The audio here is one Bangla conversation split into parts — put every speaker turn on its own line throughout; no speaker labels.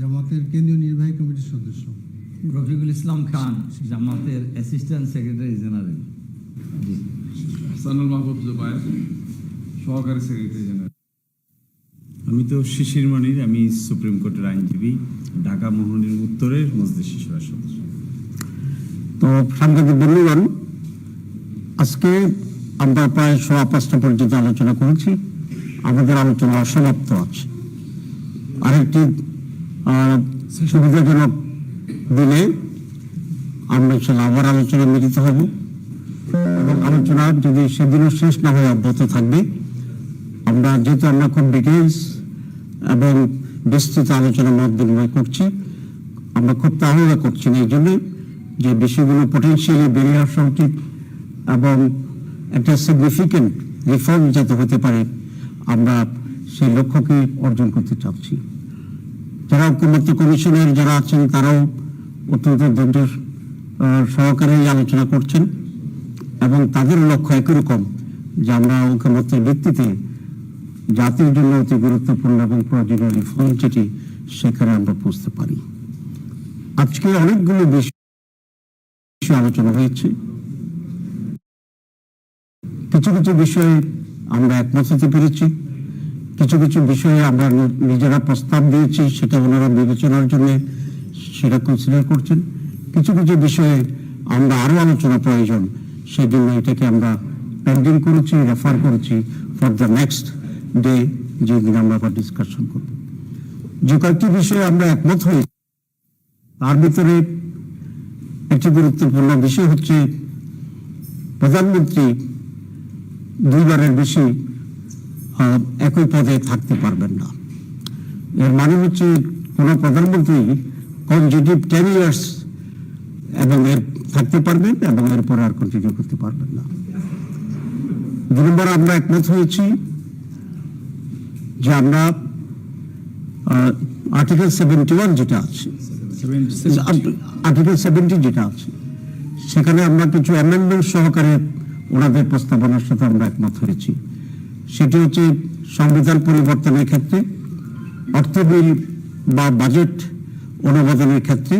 জামাতের কেন্দ্রীয় নির্বাহী কমিটির সদস্য।
রফিকুল ইসলাম খান জামাতের অ্যাসিস্ট্যান্ট সেক্রেটারি জেনারেল। জি।
হাসানুল মাহবুব জুবায়ের সহকারী সেক্রেটারি জেনারেল।
আমি তো শিশির মনির আমি সুপ্রিম কোর্টের আইনজীবী ঢাকা মোহনের উত্তরের মসজিদ শিশুরা সদস্য।
তো সাংবাদিক বন্ধুগণ আজকে আমরা প্রায় সোয়া পাঁচটা পর্যন্ত আলোচনা করেছি। আমাদের আলোচনা অসমাপ্ত আছে। আরেকটি সুবিধাজনক দিনে আমরা ইনশাল্লাহ আবার আলোচনা মিলিত হব। এবং আলোচনা যদি সেদিনও শেষ না হয়ে অব্যাহত থাকবে, আমরা যেহেতু আমরা খুব ডিটেলস এবং বিস্তৃত আলোচনা মত বিনিময় করছি, আমরা খুব তাড়াহুড়া করছি না, এই জন্য যে বিষয়গুলো পটেন্সিয়ালি বেরিয়ে আসা উচিত এবং একটা সিগনিফিকেন্ট রিফর্ম যাতে হতে পারে, আমরা সেই লক্ষ্যকে অর্জন করতে চাচ্ছি। যারা ঐক্যমত্য কমিশনের যারা আছেন, তারাও অত্যন্ত ধৈর্য সহকারে আলোচনা করছেন এবং তাদের লক্ষ্য একই রকম যে আমরা ঐক্যমত্যের ভিত্তিতে জাতির জন্য অতি গুরুত্বপূর্ণ এবং প্রয়োজনীয় রিফর্ম যেটি সেখানে আমরা পৌঁছতে পারি। আজকে অনেকগুলো বিষয় আলোচনা হয়েছে। কিছু কিছু বিষয়ে আমরা একমত হতে পেরেছি। কিছু কিছু বিষয়ে আমরা নিজেরা প্রস্তাব দিয়েছি, সেটা ওনারা বিবেচনার জন্য সেটা কনসিডার করছেন। কিছু কিছু বিষয়ে আমরা আরও আলোচনা প্রয়োজন সেই জন্য এটাকে আমরা পেন্ডিং করেছি রেফার করেছি ফর দ্য নেক্সট ডে যেদিন আমরা আবার ডিসকাশন করব। যে কয়েকটি বিষয়ে আমরা একমত হয়েছি তার ভিতরে একটি গুরুত্বপূর্ণ বিষয় হচ্ছে প্রধানমন্ত্রী দুইবারের বেশি একই পদে থাকতে পারবেন না। এর মানে হচ্ছে কোন প্রধানমন্ত্রী কনজিটিভ টেন ইয়ার্স এবং এর থাকতে পারবেন এবং এরপর আর কন্টিনিউ করতে পারবেন না। দু নম্বর আমরা একমত হয়েছি যে আমরা আর্টিকেল সেভেন্টি ওয়ান যেটা আছে আর্টিকেল সেভেন্টি যেটা আছে, সেখানে আমরা কিছু অ্যামেন্ডমেন্ট সহকারে ওনাদের প্রস্তাবনার সাথে আমরা একমত হয়েছি। সেটি হচ্ছে সংবিধান পরিবর্তনের ক্ষেত্রে, অর্থ বিল বা বাজেট অনুমোদনের ক্ষেত্রে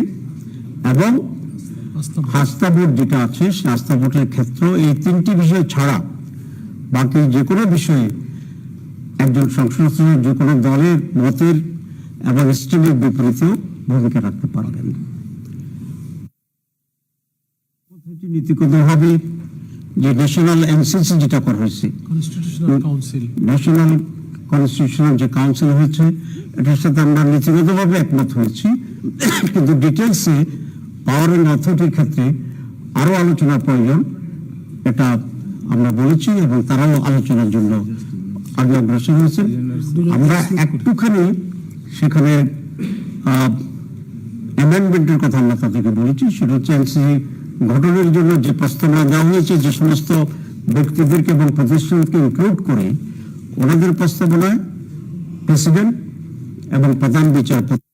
এবং আস্থা ভোট যেটা আছে আস্থা ভোটের ক্ষেত্র এই তিনটি বিষয় ছাড়া বাকি যে কোনো বিষয়ে একজন সংসদ যে কোনো দলের মতের এবং স্ট্রিমের বিপরীতেও ভূমিকা রাখতে পারবেন। নীতিগতভাবে যে ন্যাশনাল এনসিসি যেটা করা হয়েছে। ন্যাশনাল কনস্টিটিউশনাল যে কাউন্সিল হয়েছে এটার সাথে আমরা নীতিগতভাবে একমত হয়েছি। কিন্তু ডিটেলসে পাওয়ার অ্যান্ড অথরিটির ক্ষেত্রে আরও আলোচনা প্রয়োজন এটা আমরা বলেছি এবং তারাও আলোচনার জন্য আগে অগ্রসর হয়েছে। আমরা একটুখানি সেখানে অ্যামেন্ডমেন্টের কথা আমরা তাদেরকে বলেছি সেটা হচ্ছে এনসিসি গঠনের জন্য যে প্রস্তাবনা দেওয়া হয়েছে, যে সমস্ত ব্যক্তিদেরকে এবং প্রতিষ্ঠানকে ইনক্লুড করে ওনাদের প্রস্তাবনায় প্রেসিডেন্ট এবং প্রধান বিচারপতি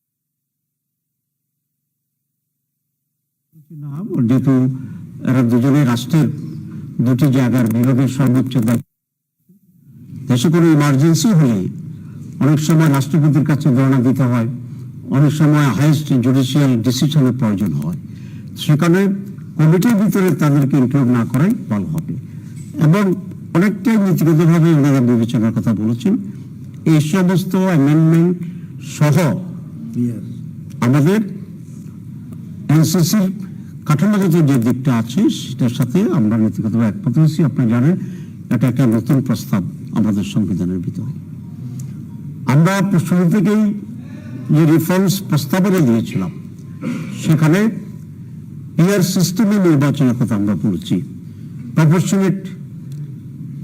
যেহেতু এরা দুজনে রাষ্ট্রের দুটি জায়গার বিভাগের সর্বোচ্চ দেশে কোনো ইমার্জেন্সি হলে অনেক সময় রাষ্ট্রপতির কাছে ধরনা দিতে হয়, অনেক সময় হাইয়েস্ট জুডিশিয়াল ডিসিশনের প্রয়োজন হয়। সেখানে কমিটির ভিতরে তাদেরকে ইনক্লুড না করাই ভালো হবে। এবং অনেকটাই নীতিগতভাবে ওনারা বিবেচনার কথা বলেছেন। এই সমস্ত অ্যামেন্ডমেন্ট সহ আমাদের এনসিসির কাঠামোগত যে দিকটা আছে সেটার সাথে আমরা নীতিগতভাবে একমত হয়েছি। আপনি জানেন এটা একটা নতুন প্রস্তাব আমাদের সংবিধানের ভিতরে। আমরা শুরু থেকেই যে রিফর্মস প্রস্তাবনা দিয়েছিলাম সেখানে ইয়ার সিস্টেমে নির্বাচনের কথা আমরা বলেছি। প্রপোর্শনেট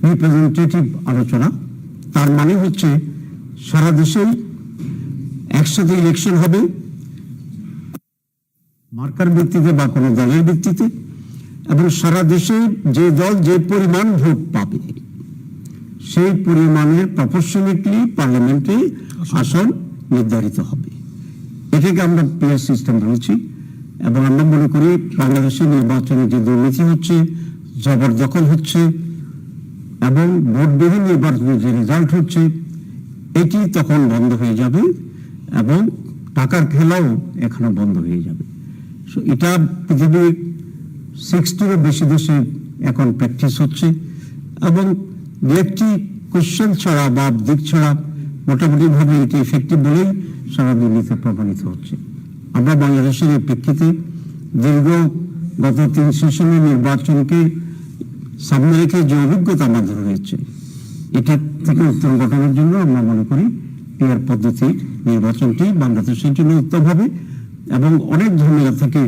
রিপ্রেজেন্টেটিভ আলোচনা, তার মানে হচ্ছে সারা দেশেই একসাথে ইলেকশন হবে। মার্কার ভিত্তিতে বা কোনো দলের ভিত্তিতে, এবং সারা দেশে যে দল যে পরিমাণ ভোট পাবে, সেই পরিমাণের প্রপোর্শনেটলি পার্লামেন্টে আসন নির্ধারিত হবে। এটাকে আমরা পিয়ার সিস্টেম বলছি। এবং আমরা মনে করি বাংলাদেশের নির্বাচনে যে দুর্নীতি হচ্ছে, জবরদখল হচ্ছে এবং ভোটবিহীন নির্বাচনের যে রেজাল্ট হচ্ছে, এটি তখন বন্ধ হয়ে যাবে এবং টাকার খেলাও এখানে বন্ধ হয়ে যাবে। সো এটা পৃথিবীর সিক্সটিরও বেশি দেশে এখন প্র্যাকটিস হচ্ছে এবং দু একটি কোশ্চেন ছাড়া বা দিক ছাড়া মোটামুটিভাবে এটি ইফেক্টিভ বলেই সারা দুর্নীতি প্রমাণিত হচ্ছে। আমরা বাংলাদেশের এই প্রেক্ষিতে দীর্ঘ গত তিন সেশনের নির্বাচনকে সামনে রেখে যে অভিজ্ঞতা আমাদের হয়েছে, এটা থেকে উত্তর ঘটানোর জন্য আমরা মনে করি পিয়ার পদ্ধতির নির্বাচনটি বাংলাদেশের জন্য উত্তম হবে এবং অনেক ঝামেলা থেকে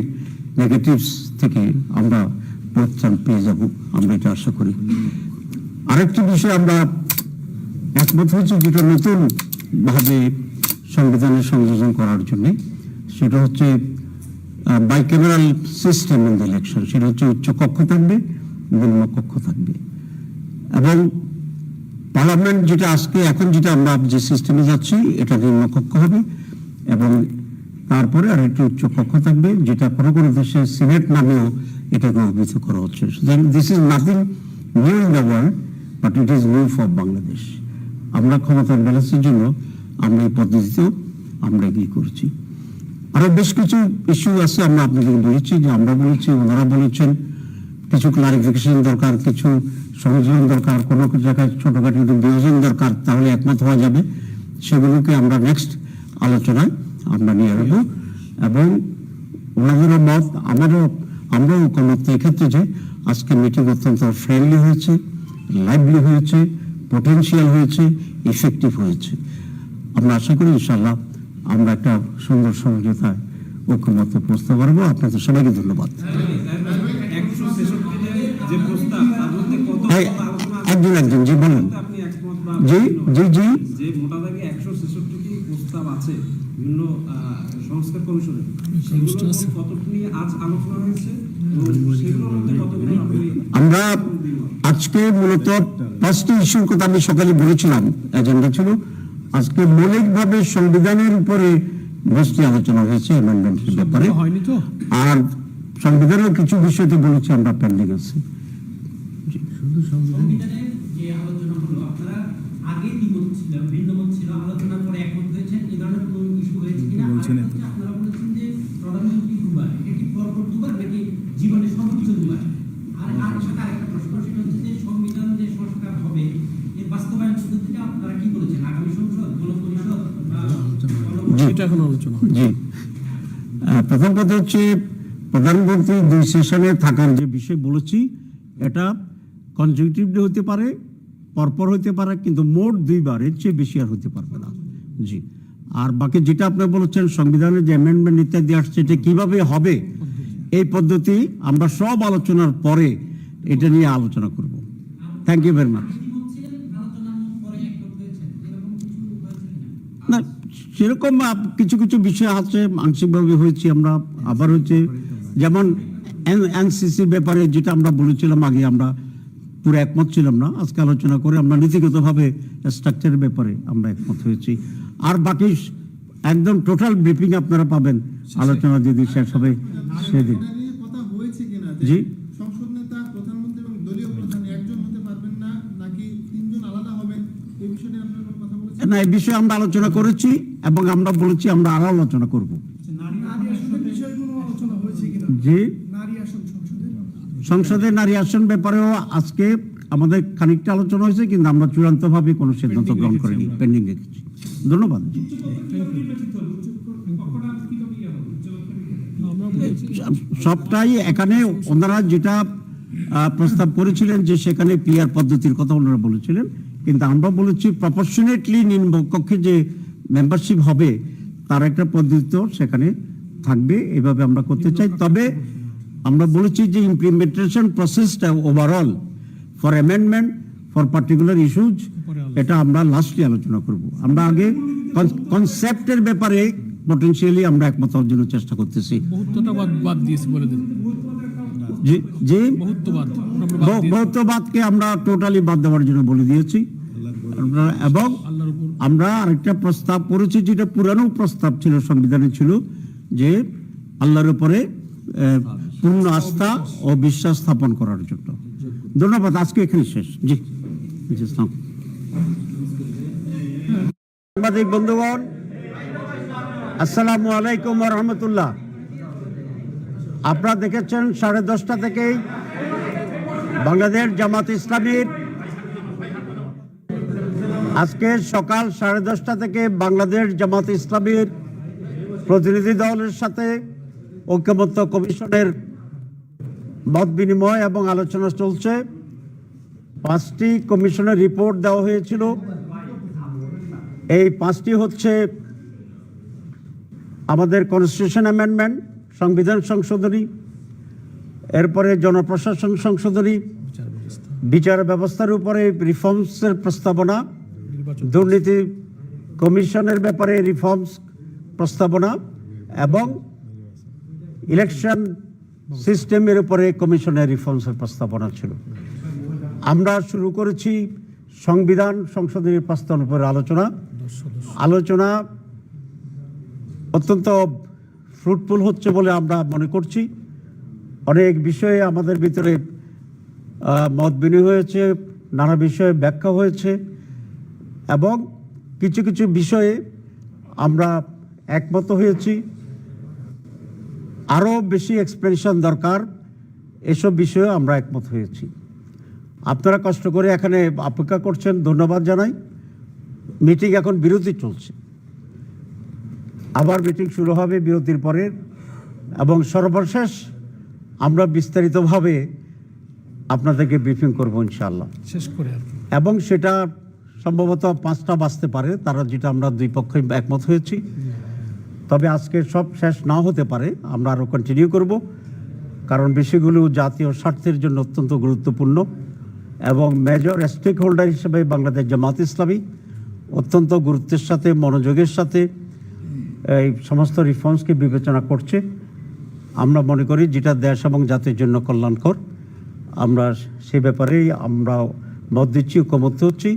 নেগেটিভস থেকে আমরা পরিত্রাণ পেয়ে যাব, আমরা এটা আশা করি। আরেকটি বিষয় আমরা একমত হয়েছি যেটা নতুন ভাবে সংবিধানে সংযোজন করার জন্য। সেটা হচ্ছে bicameral system in the election সেটা হচ্ছে উচ্চ কক্ষ থাকবে, নিম্ন কক্ষ থাকবে। এবং পার্লামেন্ট যেটা আজকে, এখন যেটা আমরা যে সিস্টেমে যাচ্ছি, এটা নিম্নকক্ষ হবে এবং তারপরে আর একটি উচ্চ কক্ষ থাকবে, যেটা কোনো কোনো দেশে সিনেট নামেও এটাকে অভিহিত করা হচ্ছে। সুতরাং this is nothing new in the world but it is new for Bangladesh আমরা ক্ষমতার ব্যালেন্সের জন্য আমরা এই পদ্ধতিতেও আমরা এগিয়ে করছি। আরও বেশ কিছু ইস্যু আছে, আমরা আপনাদের বলেছি, যে আমরা বলেছি, ওনারা বলেছেন। কিছু ক্লারিফিকেশন দরকার, কিছু সংযোজন দরকার, কোনো জায়গায় ছোটোখাটো একটু বিয়োজন দরকার, তাহলে একমত হওয়া যাবে। সেগুলোকে আমরা নেক্সট আলোচনায় আমরা নিয়ে আসব। এবং ওনাদেরও মত, আমারও, আমরাও ঐকমত এক্ষেত্রে যে আজকে মিটিং অত্যন্ত ফ্রেন্ডলি হয়েছে লাইভলি হয়েছে পটেনশিয়াল হয়েছে ইফেক্টিভ হয়েছে। আমরা আশা করি ইনশাল্লাহ আমরা একটা সুন্দর সমঝোতায় ঐক্যমতে পৌঁছতে পারব আপনাদের সবাইকে ধন্যবাদ? একজন একজন জি বলুন। জি জি জি। আমরা আজকে মূলত পাঁচটি ইস্যুর কথা আমি সকালে বলেছিলাম এজেন্ডা ছিল। আজকে মৌলিকভাবে সংবিধানের উপরে দশটি আলোচনা হয়েছে অ্যামেন্ডমেন্টের ব্যাপারে।
হয়নি তো?
আর সংবিধানের কিছু বিষয়তে বলেছি আমরা পেন্ডিং আছে।
শুধু সংবিধান।
সংবিধানের যে আলোচনা হলো আপনারা আগে দ্বিমত ছিল ভিন্নমত ছিল আলোচনার পরে একমত হয়েছেন এই ধরনের কোনো ইস্যু হয়েছে কিনা আর হচ্ছে আপনারা বলেছেন যে প্রধানমন্ত্রী দুবার এটা কি পরপর দুবার নাকি জীবনে সর্বোচ্চ দুবার আর আর সাথে আরেকটা প্রশ্ন সেটা হচ্ছে যে সংবিধান যে সংস্কার হবে এর বাস্তবায়ন পদ্ধতিটা আপনারা কি বলেছেন আগামী সংসদ গণপরিষদ বা
এটা এখন আলোচনা
জি। প্রথম কথা হচ্ছে প্রধানমন্ত্রী দুই সেশনে থাকার যে বিষয় বলেছি, এটা কনজিউটিভলি হতে পারে, পরপর হতে পারে, কিন্তু মোট দুইবার, এর চেয়ে বেশি আর হতে পারবে না। জি। আর বাকি যেটা আপনি বলেছেন সংবিধানের যে অ্যামেন্ডমেন্ট ইত্যাদি আসছে, এটা কীভাবে হবে, এই পদ্ধতি আমরা সব আলোচনার পরে এটা নিয়ে আলোচনা করব। থ্যাংক ইউ ভেরি মাচ
দ্বিমত ছিলেন আলোচনার পরে একমত হয়েছেন এরকম কিছু হয়েছে কিনা
না সেরকম কিছু কিছু বিষয় আছে আংশিকভাবে হয়েছে আমরা আবার হচ্ছে যেমন এনসিসির ব্যাপারে যেটা আমরা বলেছিলাম আগে আমরা পুরো একমত ছিলাম না। আজকে আলোচনা করে আমরা নীতিগতভাবে স্ট্রাকচারের ব্যাপারে আমরা একমত হয়েছি। আর বাকি একদম টোটাল ব্রিফিং আপনারা পাবেন। আলোচনা যেদিন শেষ হবে সেদিন। জি।
না এই বিষয়ে
আমরা আলোচনা করেছি এবং আমরা বলেছি আমরা আরও আলোচনা করব।
নারী আসনের বিষয়ে কোনো আলোচনা হয়েছে কিনা?
যে
নারী আসন সংসদে?
সংসদে নারী আসন ব্যাপারেও আজকে আমাদের খানিকটা আলোচনা হয়েছে কিন্তু আমরা চূড়ান্তভাবে কোনো সিদ্ধান্ত গ্রহণ করিনি। পেন্ডিং রেখেছি ধন্যবাদ। সবটাই এখানে ওনারা যেটা প্রস্তাব করেছিলেন যে সেখানে পিয়ার পদ্ধতির কথা ওনারা বলেছিলেন। কিন্তু আমরা বলেছি প্রপোর্শনেটলি নিম্নকক্ষে যে মেম্বারশিপ হবে, তার একটা পদ্ধতি তো সেখানে থাকবে, এভাবে আমরা করতে চাই। তবে আমরা বলেছি যে ইমপ্লিমেন্টেশন প্রসেসটা overall for amendment for particular issues এটা আমরা লাস্টলি আলোচনা করব। আমরা আগে কনসেপ্টের ব্যাপারে পটেনশিয়ালি আমরা একমত অর্জনের চেষ্টা করতেছি।
বাদ দিয়েছি বলে দিন।
বহুত্ববাদকে আমরা টোটালি বাদ দেওয়ার জন্য বলে দিয়েছি। এবং আমরা আরেকটা প্রস্তাব করেছি যেটা পুরানো প্রস্তাব ছিল সংবিধানে ছিল যে আল্লাহর উপরে পূর্ণ আস্থা ও বিশ্বাস স্থাপন করার জন্য। ধন্যবাদ আজকে এখানে শেষ। জি আসসালাম। সাংবাদিক বন্ধুগণ আসসালামু আলাইকুম রহমতুল্লাহ। আপনারা দেখেছেন সাড়ে দশটা থেকেই বাংলাদেশ জামাত ইসলামীর। আজকে সকাল সাড়ে দশটা থেকে বাংলাদেশ জামাত ইসলামীর প্রতিনিধি দলের সাথে ঐক্যমত্য কমিশনের মত বিনিময় এবং আলোচনা চলছে। পাঁচটি কমিশনের রিপোর্ট দেওয়া হয়েছিল। এই পাঁচটি হচ্ছে আমাদের কনস্টিটিউশন অ্যামেন্ডমেন্ট সংবিধান সংশোধনী এরপরে জনপ্রশাসন সংশোধনী
বিচার
ব্যবস্থার উপরে রিফর্মসের প্রস্তাবনা দুর্নীতি কমিশনের ব্যাপারে রিফর্মস প্রস্তাবনা এবং ইলেকশন সিস্টেমের উপরে কমিশনের রিফর্মসের প্রস্তাবনা ছিল। আমরা শুরু করেছি সংবিধান সংশোধনীর প্রস্তাবের উপরে আলোচনা। আলোচনা অত্যন্ত ফ্রুটফুল হচ্ছে বলে আমরা মনে করছি। অনেক বিষয়ে আমাদের ভিতরে মত বিনিময় হয়েছে, নানা বিষয়ে ব্যাখ্যা হয়েছে এবং কিছু কিছু বিষয়ে আমরা একমত হয়েছি। আরও বেশি এক্সপ্লেনেশন দরকার, এসব বিষয়ে আমরা একমত হয়েছি। আপনারা কষ্ট করে এখানে অপেক্ষা করছেন, ধন্যবাদ জানাই। মিটিং এখন বিরতি চলছে। আবার মিটিং শুরু হবে বিরতির পরে এবং সর্বশেষ আমরা বিস্তারিতভাবে আপনাদেরকে ব্রিফিং করব ইনশাল্লাহ
শেষ করে
এবং সেটা সম্ভবত পাঁচটা বাঁচতে পারে তারা যেটা আমরা দুই পক্ষই একমত হয়েছি। তবে আজকে সব শেষ না হতে পারে আমরা আরও কন্টিনিউ করব কারণ বিষয়গুলো জাতীয় স্বার্থের জন্য অত্যন্ত গুরুত্বপূর্ণ এবং মেজর স্টেক হোল্ডার হিসেবে বাংলাদেশ জামাত ইসলামী অত্যন্ত গুরুত্বের সাথে মনোযোগের সাথে এই সমস্ত রিফর্মসকে বিবেচনা করছে। আমরা মনে করি যেটা দেশ এবং জাতির জন্য কল্যাণকর, আমরা সে ব্যাপারেই আমরা মত দিচ্ছি, ঐক্যমত হচ্ছি।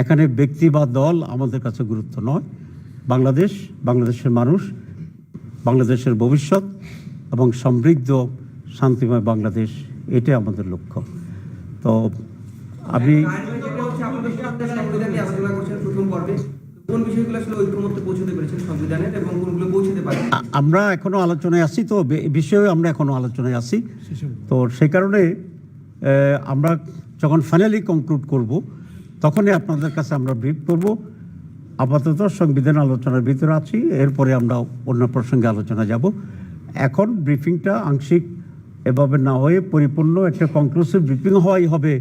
এখানে ব্যক্তি বা দল আমাদের কাছে গুরুত্ব নয়। বাংলাদেশ, বাংলাদেশের মানুষ, বাংলাদেশের ভবিষ্যৎ এবং সমৃদ্ধ, শান্তিময় বাংলাদেশ, এটাই আমাদের লক্ষ্য। তো আমি
রাজনৈতিক হচ্ছে আপনাদের সাথে সংবিধান নিয়ে আলোচনা করছেন প্রথম পর্বে কোন বিষয়গুলো আসলে ঐক্যমত্যে পৌঁছতে পেরেছেন সংবিধানের এবং কোনগুলো পৌঁছতে পারেন?
আমরা এখনও আলোচনায় আছি তো এ বিষয়ে আমরা এখনও আলোচনায় আছি। তো সে কারণে আমরা যখন ফাইনালি কনক্লুড করব তখনই আপনাদের কাছে আমরা ব্রিফ করব। আপাতত সংবিধান আলোচনার ভিতরে আছি এরপরে আমরা অন্য প্রসঙ্গে আলোচনা যাব। এখন ব্রিফিংটা আংশিক এভাবে না হয়ে পরিপূর্ণ একটা কনক্লুসিভ ব্রিফিং হওয়াই হবে।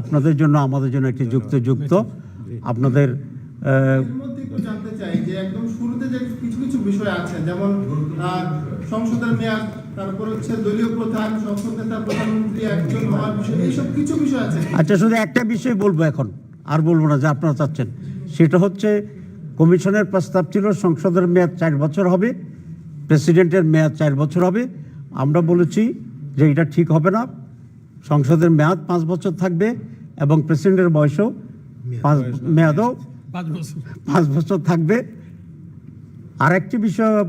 আপনাদের জন্য আমাদের জন্য একটি যুক্তযুক্ত। আপনাদের
জানতে চাই যে একদম শুরুতে যে কিছু কিছু বিষয় আছে যেমন সংসদের মেয়াদ তারপর হচ্ছে দলীয় প্রধান সংসদ নেতা প্রধানমন্ত্রী একজন হওয়ার বিষয় এইসব কিছু বিষয় আছে?
আচ্ছা শুধু একটা বিষয় বলব এখন আর বলব না যে আপনারা চাচ্ছেন। সেটা হচ্ছে কমিশনের প্রস্তাব ছিল সংসদের মেয়াদ চার বছর হবে প্রেসিডেন্টের মেয়াদ চার বছর হবে। আমরা বলেছি যে এটা ঠিক হবে না সংসদের মেয়াদ পাঁচ বছর থাকবে এবং প্রেসিডেন্টের বয়সও পাঁচ মেয়াদও পাঁচ বছর। থাকবে। আর একটি বিষয়